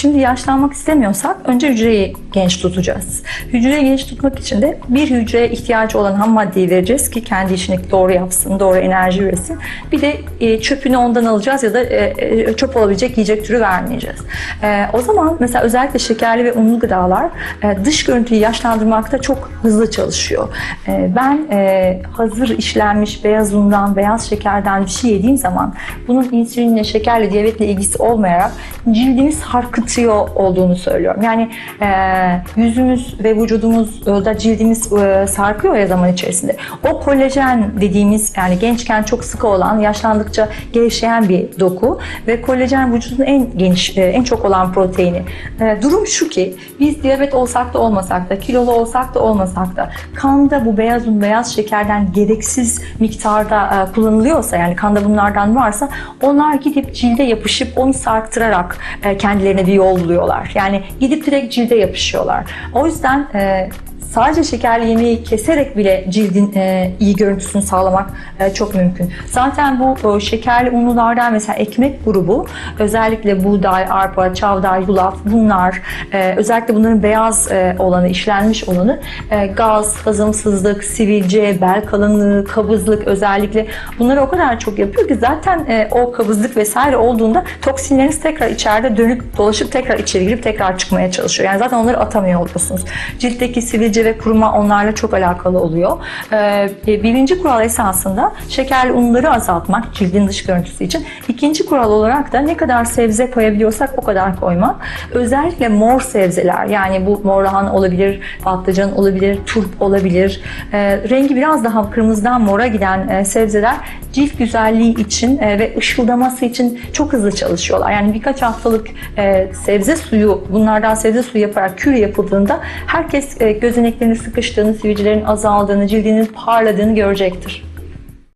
Şimdi yaşlanmak istemiyorsak önce hücreyi genç tutacağız. Hücreyi genç tutmak için de bir hücreye ihtiyacı olan ham maddeyi vereceğiz ki kendi işini doğru yapsın, doğru enerji üretsin. Bir de e, çöpünü ondan alacağız ya da e, e, çöp olabilecek yiyecek türü vermeyeceğiz. O zaman mesela özellikle şekerli ve unlu gıdalar dış görüntüyü yaşlandırmakta çok hızlı çalışıyor. Ben hazır işlenmiş beyaz undan, beyaz şekerden bir şey yediğim zaman bunun insülinle, şekerle, diyabetle ilgisi olmayarak cildimi sarkıtıyor olduğunu söylüyorum. Yani e, yüzümüz ve vücudumuzda cildimiz e, sarkıyor ya zaman içerisinde. O kolajen dediğimiz yani gençken çok sıkı olan, yaşlandıkça gevşeyen bir doku ve kolajen vücudun en geniş, e, en çok olan proteini. E, durum şu ki biz diyabet olsak da olmasak da, kilolu olsak da olmasak da kanda bu beyaz un, beyaz şekerden gereksiz miktarda e, kullanılıyorsa yani kanda bunlardan varsa onlar gidip cilde yapışıp onu sarktırarak e, kendilerine bir yol buluyorlar. Yani gidip direkt cilde yapışıyorlar. O yüzden e, sadece şekerli yemeği keserek bile cildin e, iyi görüntüsünü sağlamak e, çok mümkün. Zaten bu o, şekerli unlulardan mesela ekmek grubu özellikle buğday, arpa, çavdar, yulaf bunlar e, özellikle bunların beyaz e, olanı, işlenmiş olanı e, gaz, hazımsızlık, sivilce, bel kalınlığı, kabızlık özellikle bunları o kadar çok yapıyor ki zaten e, o kabızlık vesaire olduğunda toksinleriniz tekrar içeride dönüp dolaşıp tekrar içeri girip tekrar çıkmaya çalışıyor. Yani zaten onları atamıyor oluyorsunuz. Ciltteki sivilce ve kuruma onlarla çok alakalı oluyor. Ee, birinci kural esasında şekerli unları azaltmak cildin dış görüntüsü için. İkinci kural olarak da ne kadar sebze koyabiliyorsak o kadar koymak. Özellikle mor sebzeler yani bu mor olabilir, patlıcan olabilir, turp olabilir. Ee, rengi biraz daha kırmızıdan mora giden e, sebzeler cilt güzelliği için e, ve ışıldaması için çok hızlı çalışıyorlar. Yani birkaç haftalık e, sebze suyu, bunlardan sebze suyu yaparak kür yapıldığında herkes e, gözeneklerinin sıkıştığını, sivilcelerin azaldığını, cildinin parladığını görecektir.